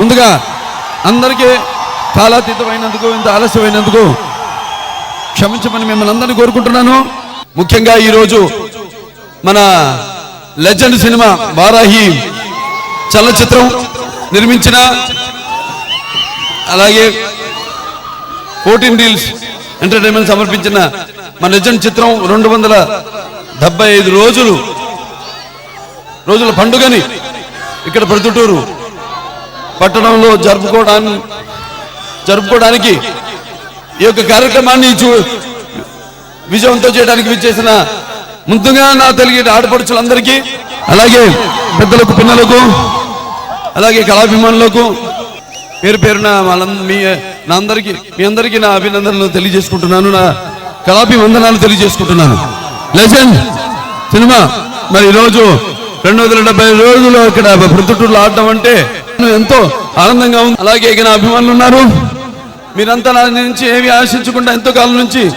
ముందుగా అందరికీ కాలాతీతమైనందుకు ఇంత ఆలస్యమైనందుకు క్షమించమని మిమ్మల్ని అందరినీ కోరుకుంటున్నాను. ముఖ్యంగా ఈరోజు మన లెజెండ్ సినిమా వారాహి చలనచిత్రం నిర్మించిన అలాగే ఫోర్టీన్ డీల్స్ ఎంటర్టైన్మెంట్ సమర్పించిన మన లెజెండ్ చిత్రం రెండు వందల డెబ్బై ఐదు రోజులు రోజుల పండుగని ఇక్కడ ప్రొద్దుటూరు పట్టణంలో జరుపుకోవడానికి జరుపుకోవడానికి ఈ యొక్క కార్యక్రమాన్ని చూ విజయవంతం చేయడానికి విచ్చేసిన ముందుగా నా తెలియని ఆడపడుచులందరికీ అలాగే పెద్దలకు పిల్లలకు అలాగే కళాభిమానులకు పేరు పేరున మీ నా అందరికీ మీ అందరికీ నా అభినందనలు తెలియజేసుకుంటున్నాను నా కళాభివందనాలు తెలియజేసుకుంటున్నాను. Legend cinema. మరి ఈరోజు రెండు వందల డెబ్బై రోజులు ఇక్కడ ప్రొద్దుటూరులో ఆడటం అంటే ఎంతో ఆనందంగా ఉంది. అలాగే ఇక నా అభిమానులు ఉన్నారు. మీరంతా నా నుంచి ఏమి ఆశించకుండా ఎంతో కాలం నుంచి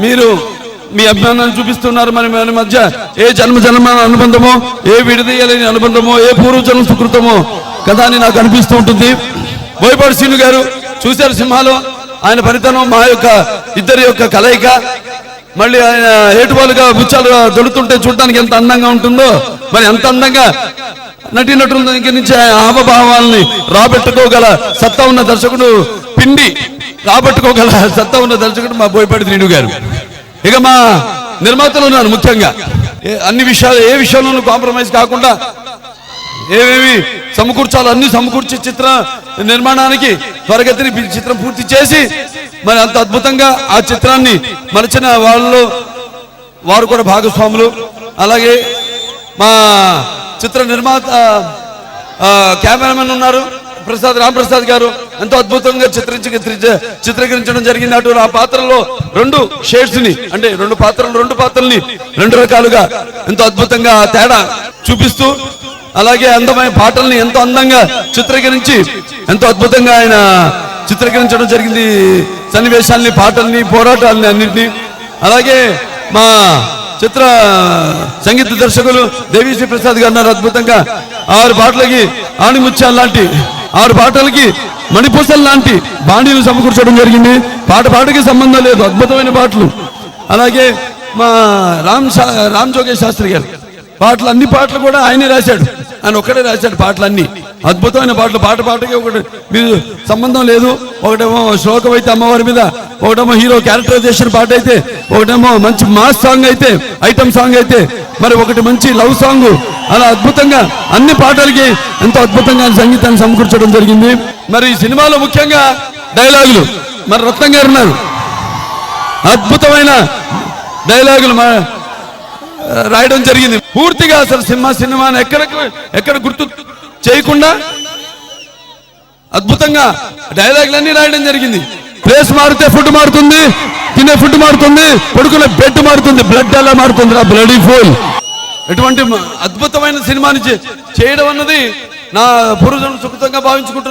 మీరు మీ అభిమానాన్ని చూపిస్తున్నారు. మరి మన మధ్య ఏ జన్మ జన్మ అనుబంధమో ఏ విడదీయలేని అనుబంధమో ఏ పూర్వజన్మ సుకృతమో కదా అని నాకు అనిపిస్తూ ఉంటుంది. బోయపాడు శ్రీను గారు చూశారు సింహాలో. ఆయన ఫలితనం మా యొక్క ఇద్దరి యొక్క కలయిక. మళ్ళీ ఆయన ఏటువాలుగా బుచ్చాలు దొడుతుంటే చూడటానికి ఎంత అందంగా ఉంటుందో మరి ఎంత అందంగా నటీనటుల దగ్గర నుంచి ఆయన రాబెట్టుకోగల సత్తా ఉన్న దర్శకుడు పిండి రాబట్టుకోగల సత్తా ఉన్న దర్శకుడు మా బోయపాటి శ్రీను గారు. ఇక మా నిర్మాతలు ఉన్నారు ముఖ్యంగా. అన్ని విషయాలు ఏ విషయంలోనూ కాంప్రమైజ్ కాకుండా ఏమేమి సమకూర్చాలో అన్ని సమకూర్చి చిత్ర నిర్మాణానికి త్వరగతిని చిత్రం పూర్తి చేసి మరి అంత అద్భుతంగా ఆ చిత్రాన్ని మలిచిన వాళ్ళు వారు కూడా భాగస్వాములు. అలాగే మా చిత్ర నిర్మాత కెమెరామెన్ ఉన్నారు ప్రసాద్ రామప్రసాద్ గారు. ఎంతో అద్భుతంగా చిత్రించి చిత్రీకరించడం జరిగింది. అటు ఆ పాత్రలో రెండు షేడ్స్ని అంటే రెండు పాత్రలు రెండు పాత్రల్ని రెండు రకాలుగా ఎంతో అద్భుతంగా తేడా చూపిస్తూ అలాగే అందమైన పాటల్ని ఎంతో అందంగా చిత్రీకరించి ఎంతో అద్భుతంగా ఆయన చిత్రీకరించడం జరిగింది. సన్నివేశాల్ని పాటల్ని పోరాటాలని అన్నింటినీ. అలాగే మా చిత్ర సంగీత దర్శకులు దేవీశ్రీ ప్రసాద్ గారు ఉన్నారు అద్భుతంగా. ఆరు పాటలకి ఆణిముత్యాలు లాంటి ఆరు పాటలకి మణిపూసల్ లాంటి బాణీలు సమకూర్చడం జరిగింది. పాట పాటకి సంబంధం లేదు అద్భుతమైన పాటలు. అలాగే మా రామ్ రామ్ జోగేష్ శాస్త్రి గారు పాటలు అన్ని పాటలు కూడా ఆయనే రాశాడు. ఆయన ఒక్కడే రాశాడు పాటలన్నీ. అద్భుతమైన పాటలు పాట పాటకి ఒకటి. మీరు సంబంధం లేదు. ఒకటేమో శ్లోకం అయితే అమ్మవారి మీద ఒకటేమో హీరో క్యారెక్టరైజేషన్ పాట అయితే ఒకటేమో మంచి మాస్ సాంగ్ అయితే ఐటమ్ సాంగ్ అయితే మరి ఒకటి మంచి లవ్ సాంగ్. అలా అద్భుతంగా అన్ని పాటలకి ఎంతో అద్భుతంగా సంగీతాన్ని సమకూర్చడం జరిగింది. మరి ఈ సినిమాలో ముఖ్యంగా డైలాగులు. మరి రత్నం గారు ఉన్నారు. అద్భుతమైన డైలాగులు మా రాయడం జరిగింది. పూర్తిగా అసలు సినిమా సినిమాని ఎక్కడ ఎక్కడ గుర్తు చేయకుండా అద్భుతంగా డైలాగులన్నీ రాయడం జరిగింది. ప్లేస్ మారితే ఫుడ్ మారుతుంది తినే ఫుడ్ మారుతుంది పడుకునే బెడ్ మారుతుంది బ్లడ్ ఎలా మారుతుంది ఆ బ్లడీ ఫుల్. ఎటువంటి అద్భుతమైన సినిమాని చేయడం అన్నది నా పూర్వజన్మ సుఖంగా భావించుకుంటున్నాను